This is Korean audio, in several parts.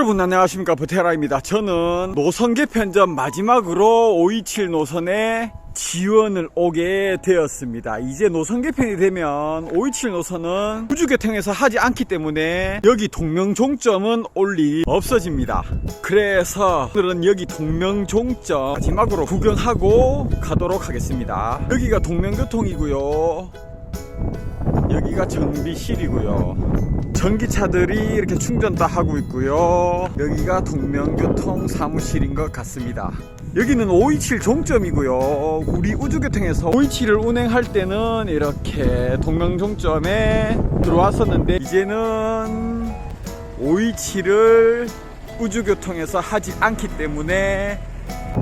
여러분 안녕하십니까? 버테라입니다. 저는 노선 개편전 마지막으로 527 노선에 지원을 오게 되었습니다. 이제 노선 개편이 되면 527 노선은 우주교통에서 하지 않기 때문에 여기 동명종점은 올 일이 없어집니다. 그래서 오늘은 여기 동명종점 마지막으로 구경하고 가도록 하겠습니다. 여기가 동명교통이고요 여기가 정비실이고요 전기차들이 이렇게 충전 다 하고 있고요. 여기가 동명교통 사무실인 것 같습니다. 여기는 527 종점이고요. 우리 우주교통에서 527을 운행할 때는 이렇게 동명 종점에 들어왔었는데 이제는 527을 우주교통에서 하지 않기 때문에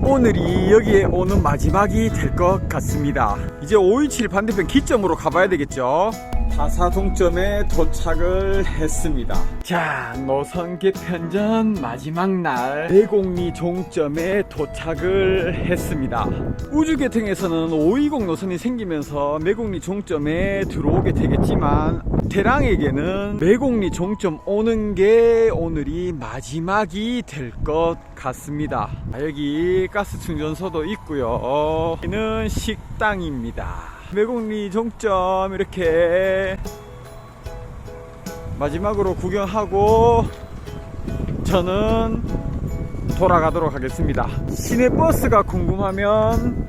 오늘이 여기에 오는 마지막이 될 것 같습니다. 이제 527 반대편 기점으로 가봐야 되겠죠. 다사 동점에 도착을 했습니다. 자, 노선 개편전 마지막 날 대곡리 종점에 도착을 했습니다. 우주계통에서는 520 노선이 생기면서 매곡리 종점에 들어오게 되겠지만 대랑에게는 매곡리 종점 오는 게 오늘이 마지막이 될 것 같습니다. 아, 여기 가스 충전소도 있고요. 여기는 식당입니다. 매곡리 종점 이렇게 마지막으로 구경하고 저는 돌아가도록 하겠습니다. 시내버스가 궁금하면